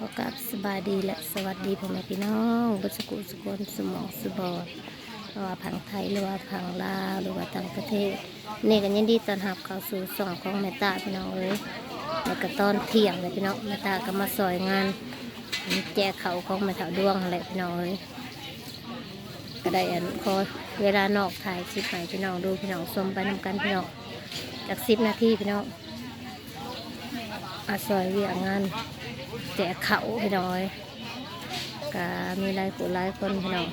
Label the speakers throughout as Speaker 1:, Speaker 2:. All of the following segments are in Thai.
Speaker 1: ขอกราบสบายดีและสวัสดีพ่อแม่พี่น้องบุษกุสุกนสมองสบอดหรือว่าผังไทยหรือว่าผังลาวหรือว่าต่างประเทศนี่กันยินดีต้อนรับเข้าสู่สองของแม่ตาพี่น้องเอ้ยแล้วก็ตอนเที่ยงเลยพี่น้องแม่ตาก็มาซอยงานแจกเขาของแม่เถาดวงอะไรพี่น้องเอ้ยก็ได้อันขอเวลานอกถ่ายคลิปให้พี่น้องดูพี่น้องชมไปนำกันพี่น้องจากสิบนาทีพี่น้องอาซอยเวียงงาน แจกเขาพี่น้อยก็มีหลายผู้หลายคนพี่น้อง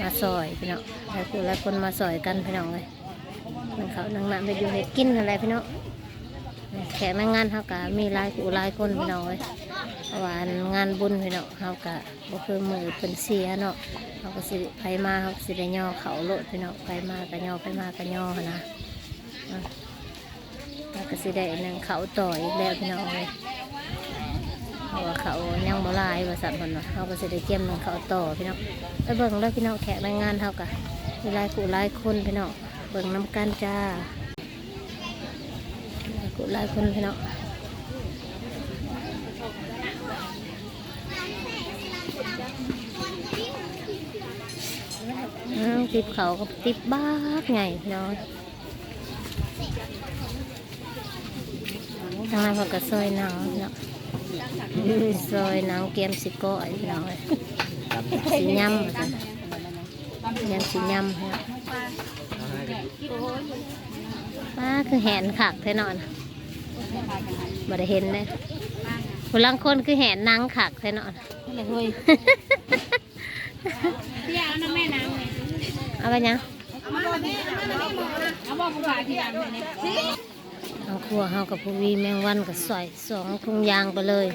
Speaker 1: มาซอยพี่น้องหลายผู้หลายคนมาซอยกันพี่น้องเลยมันเขานังนั้นไปอยู่เห็ดกินอะไรพี่น้องแขกในงานเขาก็มีหลายผู้หลายคนพี่น้องเลยเพราะว่างานบุญพี่น้องเขาก็บ่คือมือเป็นเสียเนาะเขาก็สิไปมาเขาสิได้ย่อเขาโลดพี่น้องไปมาก็ย่อไปมาก็ย่อนะ ก็สิได้นึ่งเขาต่ออีกแล้วพี่น้องเลยเพราะว่าเขายังโบราณบริษัทมันเนาะเขาก็สิได้เจียมนึ่งเขาต่อพี่น้องไปเบิ่งแล้วพี่น้องแขกแรงงานเท่ากันมีลายกูลายคนพี่น้องเบิ่งน้ำกันจ้าลายกูลายคนพี่น้องติบเขาก็ติบบ้าไงพี่น้อง ทางนั้นเขาก็ซอยหนังเนาะซอยหนังเกมสิก้อยพี่น้องเอ้ยสียำว่าซั่นยำสียำเนาะป้าคือแหนขักแท้นอนบ่ได้เห็นเลยผู้ลังคนคือแหนหนังขักแท้นอน
Speaker 2: เลยเฮ้ยเที่ยวนะแม่นางเลย
Speaker 1: เอาไปยัง
Speaker 2: เอาบอกผู้บ่าวที่ยามเลยเนี่ย
Speaker 1: เอาครัวเฮากับผู้วีแมงวันกับสอยสองทุงยางไปเลย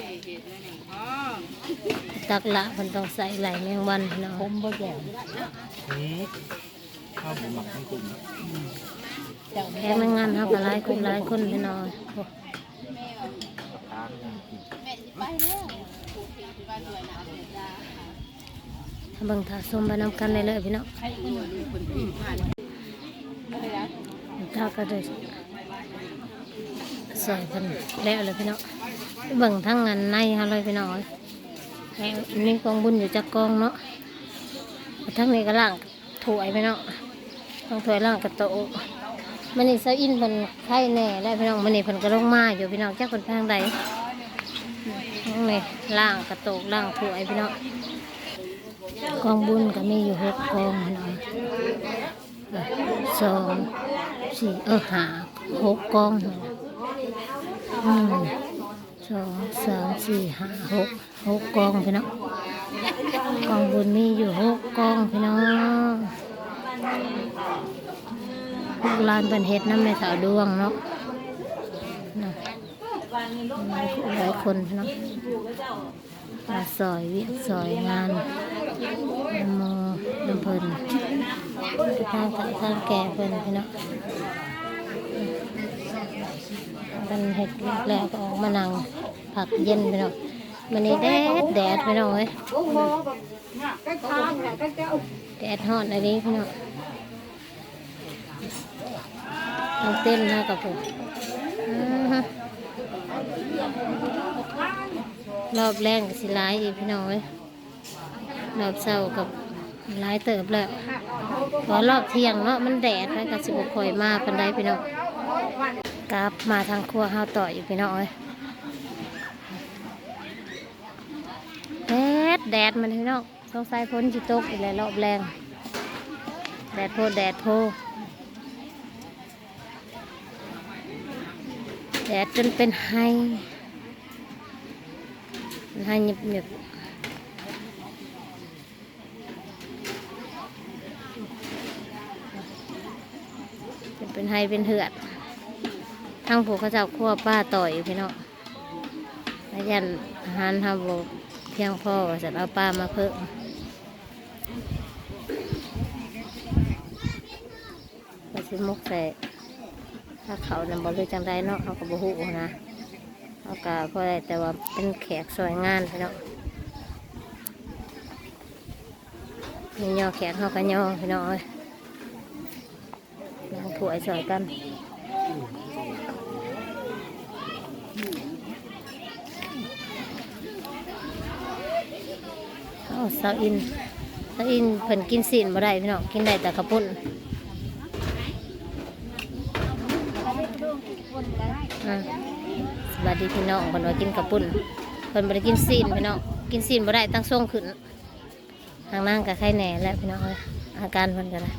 Speaker 1: ตักละมันต้องใส่ไหลแมงวันพี่น้อง
Speaker 2: ผมบ่แก่
Speaker 3: ข้าวผมหมักทั้งกลุ่ม
Speaker 1: แค่แมงงานเฮากับหลายคนหลายคนพี่น้อ
Speaker 3: ยังกิน
Speaker 1: ถ้าเบิ่งถ้าส้มไปน้ำกันเลยเลยพี่น้องถ้าก็ได้ ใส่เพิ่นแล้วเลยพี่น้องเบิ่งทั้งงานในเฮาเลยพี่น้องแม่นี่กองบุญอยู่จักกองเนาะทั้งนี้ก็ล่างถวยพี่น้องต้องถวยล่างกระโตะมันนี่เซาอินเพิ่นไข่แน่แล้วพี่น้องมันนี่เพิ่นก็ลงมาอยู่พี่น้องจักเพิ่นทางใดทั้งนี้ล่างกระโตกล่างถวยพี่น้องกองบุญก็มีอยู่หกกองเนาะสองสี่เออหาหกกองเนาะ นึ่งสองสามสี่ห้าหกหกกองพี่น้องกองบุญมีอยู่หกกองพี่น้องลูกลานเป็นเฮ็ดน้ำในสาวดวงเนาะนะหลายหลายคนพี่น้องมาซอยเวียกซอยงานน้ำมอน้ำเพลินทางทางแก่เพลินพี่เนาะ กันเห็ดแล้วก็ออกมานั่งผักเย็นพี่เนาะมันนี่แดดแดดพี่เนาะเอ้ยแดดฮอดอะไรนี้พี่เนาะต้องเต้นนะกับผมรอบแรงก็สิร้ายอีกพี่น้องเอ้ยรอบเช้ากับหลายเติบแล้วพอรอบเที่ยงเนาะมันแดดแล้วก็สิบคอยมาปันไดพี่น้อง กลับมาทางครัวห้าวต่ออยู่พี่น้องเอ้ยแดดแดดมันพี่น้องสงสัยพ้นจิตกอีกแล้วรอบแรง แดดโพดแดดโพแดดจนเป็นไฮไฮหยิบหยิบเป็นไฮเป็นเหือด ทั้งผูกเขาจ้าคั่วป้าต่อยพี่น้องแล้วยันอาหารทำบเพียงพอว่าจะเอาปลามาเพิ่มก็สิมุกใส่ถ้าเขานำบอลเลยจังได้เนาะเขาก็บหูนะเขาก็พอได้แต่ว่าเป็นแขกสวยงานพี่น้องมีย่อแขกเขาก็ย่อพี่น้องเอ้ยนางถวยสวยกัน สาวอินสาวอินเพิ่นกินซีนบ่ได้พี่น้องกินได้แต่กระปุ่นอะสวัสดีพี่น้องเพิ่นว่ากินกระปุ่นเพิ่นบ่ได้กินซีนพี่น้องกินซีนบ่ได้ตั้งทรงขึ้นทางนั่งกับไข้แหน่แล้วพี่น้องเอ้ยอาการเพิ่นก็ได้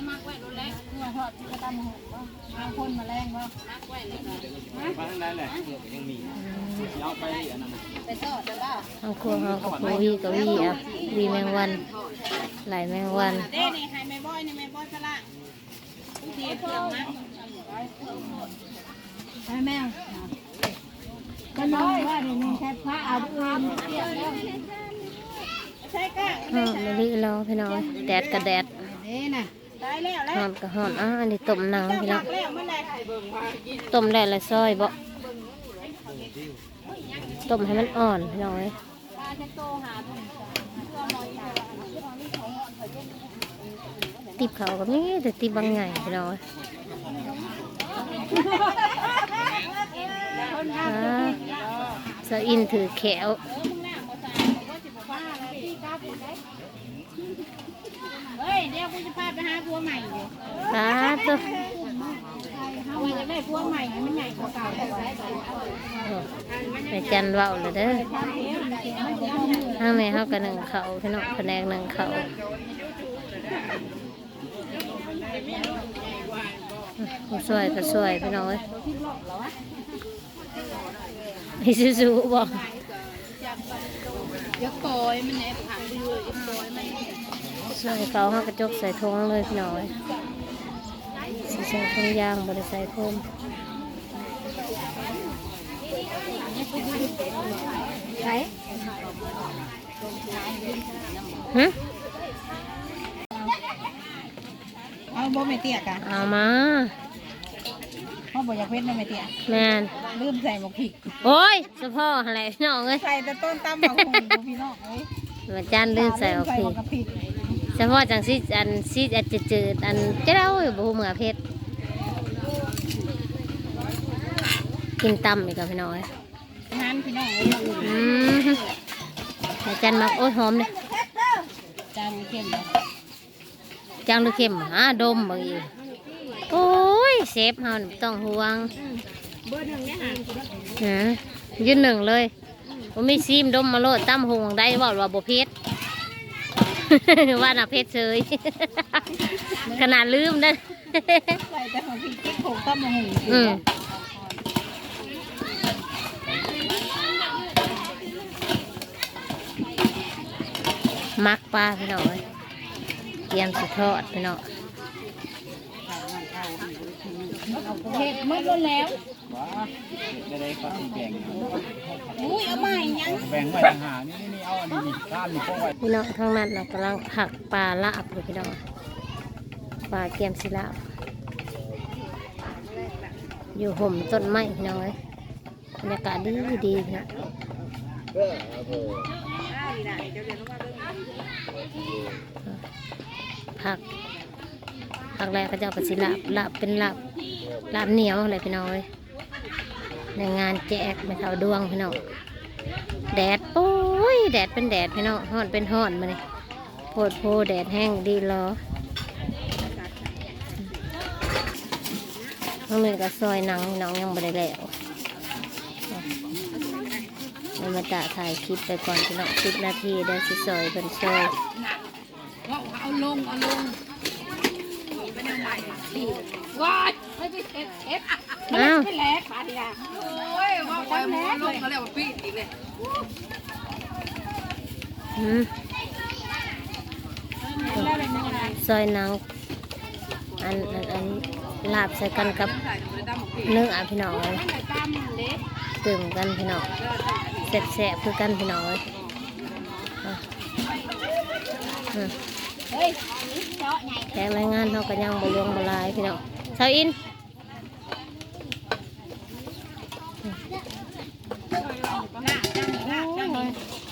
Speaker 2: เฮ้ยป้าป้าป้าไปทอดไปแล้วป้าไปน่ะไปสิมักให้ทอดพ่อบ่ได้มักไว้รุ่นแรกเมื่อทอดที่กระตำหกบ่บางคนมาแรงบ่มักไว้นี่ก็
Speaker 3: บ้านนั้นแหละยังมีเอาไปอันนั้น
Speaker 2: ไปทอดได้บ่
Speaker 1: ทางครัวเฮากับครัววีกับวีอะวีแมงวันไหลายแมงวัน
Speaker 2: เด้นี่ให้แม่บอยนี่แม่บอยสละวิธีเครื่องนะให้แม่ก็น้อยว่านี่แค่พระเอาเงินเกี่ยวแล้วใช่ก้า
Speaker 1: ฮอดมะลิรอพี่น้องแดดกับแดด
Speaker 2: เด้น่ะ ได้แล้วแล้ว
Speaker 1: ฮอดกับฮอดอะอันนี้ต้มหนังพี่น้อง
Speaker 2: แล้วมันได้ไข่เบิ่งมา
Speaker 1: ต้มได้ละซอยบ่ต้มให้มันอ่อนพี่น้องเอ้ย
Speaker 2: ปลาจะโตหา
Speaker 1: ติบเขาก็มีแต่ติบบางใหญ่พี่น้องเอ้ยอ่าสะอินถือแขว
Speaker 2: เฮ้ยเดี๋ยวกูจะพาไปหาผัวใหม่อยู่
Speaker 1: สาธุ
Speaker 2: เอาไว้จะได้ผัวใหม่ให้มันใหญ่กว่าเก่าได้ไหม
Speaker 1: แม่จันเว้าเลยเด้อถ้าแม่เฮาก็นึ่งเขาวพี่น้องแผนกนึ่งเขาวผู้ช่วยก็ช่วยพี่น้องเอ้ยฮิซูซูบอก
Speaker 2: ยกโอยมันแอบขังอยู่ยกโอยมัน
Speaker 1: ใส่เขาห้ากระจกใส่ทงเลยพี่น้อยใส่ใส่ทงยางบริใส่ทงไหนฮะ
Speaker 2: เอาบ่ไม่เตี้ยกัน
Speaker 1: เอามา
Speaker 2: เพราะบ่อยากเว้นไม่เตี้ย
Speaker 1: แมน
Speaker 2: ลืมใส่หมกพริก
Speaker 1: โอ้ยเฉพาะอะไรพี่น้องเอ้ย
Speaker 2: ใส่แต่ต้นตำหมกหุ่นพี่น้องเอ้ย
Speaker 1: มาจานลืมใส่ออก
Speaker 2: ใส่
Speaker 1: พี
Speaker 2: หมกพริก
Speaker 1: เฉพาะจังซีอันซีอันจืดๆอันเจ้าอยู่บูเหมือเพชรกินตำอีกกับพี่น้อย
Speaker 2: นั้นพี่น้องเอ้ย
Speaker 1: อืมแต่จันมักโอ้ยหอมเลย
Speaker 2: จานเข้มเลย
Speaker 1: จางหรือเค็มอะดมบางอีโอ้ยเซฟเฮานี่บ่ต้องห่วง
Speaker 2: เบอร์หนึ่งเนี่ยหา
Speaker 1: ฮะยืนหนึ่งเลยผมมีซีมดมมาโลดตั้มหงได้บอกว่าบ่เพชร ว่าน่ะเพชรเฉยขนาดลืมนะ
Speaker 2: ใส่แต่หมกพริกที่ผงตำหมกหุ่น
Speaker 1: อืมมักปลาพี่น้องเอ้ยเตรียมสิทอดพี่น้อง
Speaker 2: เผ็ดมืดแล้ว
Speaker 3: ว้าได้ก็แบ่ง
Speaker 2: อุ้ยเอาใหม่ยัง
Speaker 3: แบ่งไว้ต่างหากนี่นี่เอาอันนี้นี่ข้ามนี่พวกไว้
Speaker 1: พี่น้องข้างนั้นเรากำลังผักปลาลาบอยู่พี่น้องปลาเกียมศิลาบอยู่ห่มต้นไม้พี่น้องเอ้ยบรรยากาศดีดีพี่น้องผักผักแรกเขาจะเอาไปศิลาบลาบเป็นลาบลาบเหนียวอะไรพี่น้องเอ้ย ในงานแจกไม่เท่าดวงพี่น้องแดดโอ้ยแดดเป็นแดดพี่น้องฮ้อนเป็นฮ้อนมาเลยโพดโพแดดแห้งดีเหรอน้องหนึ่งก็ซอยหนังพี่น้องยังไม่ได้แล้วเรามาตะถ่ายคลิปไปก่อนพี่น้องสิบนาทีได้สิซอยเป็นซอย
Speaker 2: เอาลงเอาลงว้ายไม่ไปเอ็ดเอ็ด
Speaker 1: อ้าว
Speaker 2: ไม่แลกปลาดีอะโอ้ยว่าไปแลกเลยแล้วปีดอีกเลย
Speaker 1: อืมซอยหนังอันอันอันลาบใส่กันกับเนื้อพี่น้องเลยตื่มกันพี่น้องแสบๆคือกันพี่น้องเลยอะอืม
Speaker 2: เฮ้ยเจาะใหญ่
Speaker 1: แขกรายงานเขาก็ยังบลวงบหลายพี่น้องชาวอิน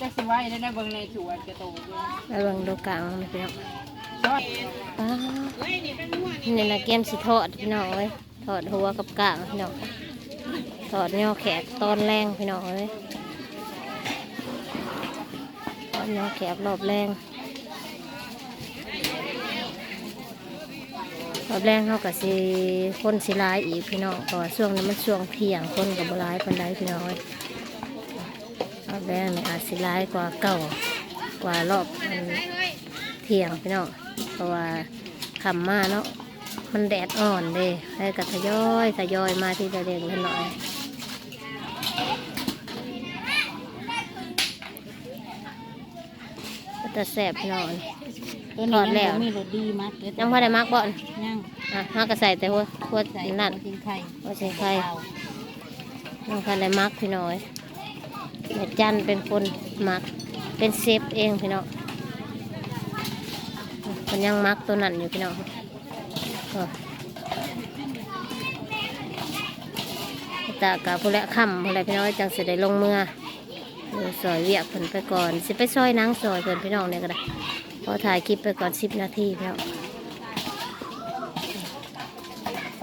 Speaker 2: จะสิไว้ได้ได้เบิ่งในสวนกระโตก
Speaker 1: ไปเบิ่งดูกลางมันพี่น้อง
Speaker 2: เจาะ
Speaker 1: ป้า
Speaker 2: เฮ้ยนี่เป็นหัว
Speaker 1: นี่นะเกมสิทอดพี่น้องเลยทอดหัวกับกลางพี่น้องถอดย่อแขกตอนแรงพี่น้องเลยถอดย่อแขกรอบแรงรอบแรงเขากับสิคนสิหลายอีกพี่น้องเพราะว่าช่วงนี้มันช่วงเที่ยงคนกับบหลายปันใดพี่น้องเอ้ยรอบ แรงนี่อาจสิหลายกว่าเก่ากว่ารอบอันเที่ยงพี่น้องเพราะว่าคำมาเนาะมันแดดอ่อนเด้ให้ก็ทยอยทยอยมาที่จะเด่นกันหน่อยจะแสบพี่น้องถอดแล้ว
Speaker 2: มีรสดีมากเลย
Speaker 1: ยังพอได้มักบ่อน
Speaker 2: ยัง
Speaker 1: อะมักก็ใส่แต่หัวหัว
Speaker 2: ใส่
Speaker 1: นั่นหัวใส่ไข่ยังพอได้มักพี่น้อย แม่จันเป็นคนมัก เป็นเซฟเองพี่น้องมันยังมักตัวนั้นอยู่พี่น้องตากะผู้ละค่ำผู้ละพี่น้อยจังเสิได้ลงเมื่อซอยเวียกเพิ่นไปก่อนสิไปซอยนังซอยเพิ่นพี่น้องเนี่ยก็ได้พอถ่ายคลิปไปก่อนสิบนาทีพี่น้อง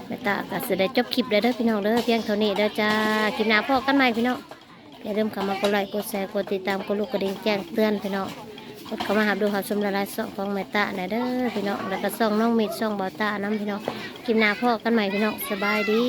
Speaker 1: แม่ตากะสิได้จบคลิปได้เด้อพี่น้องเด้อเพียงเท่านี้เด้อจ้าคลิปหน้าพอกันใหม่พี่น้อง อย่าลืมเข้ามากดไลค์กดแชร์กดติดตามกดลูกกระดิ่งแจ้งเตือนพี่น้องกดเข้ามาหาดูข่าวชมละลายส่องของแม่ตาหน่อยเด้อพี่น้องแล้วก็ส่องน้องมิดส่องเบาตาน้ำพี่น้องกินหน้าพ่อกันใหม่พี่น้องสบายดี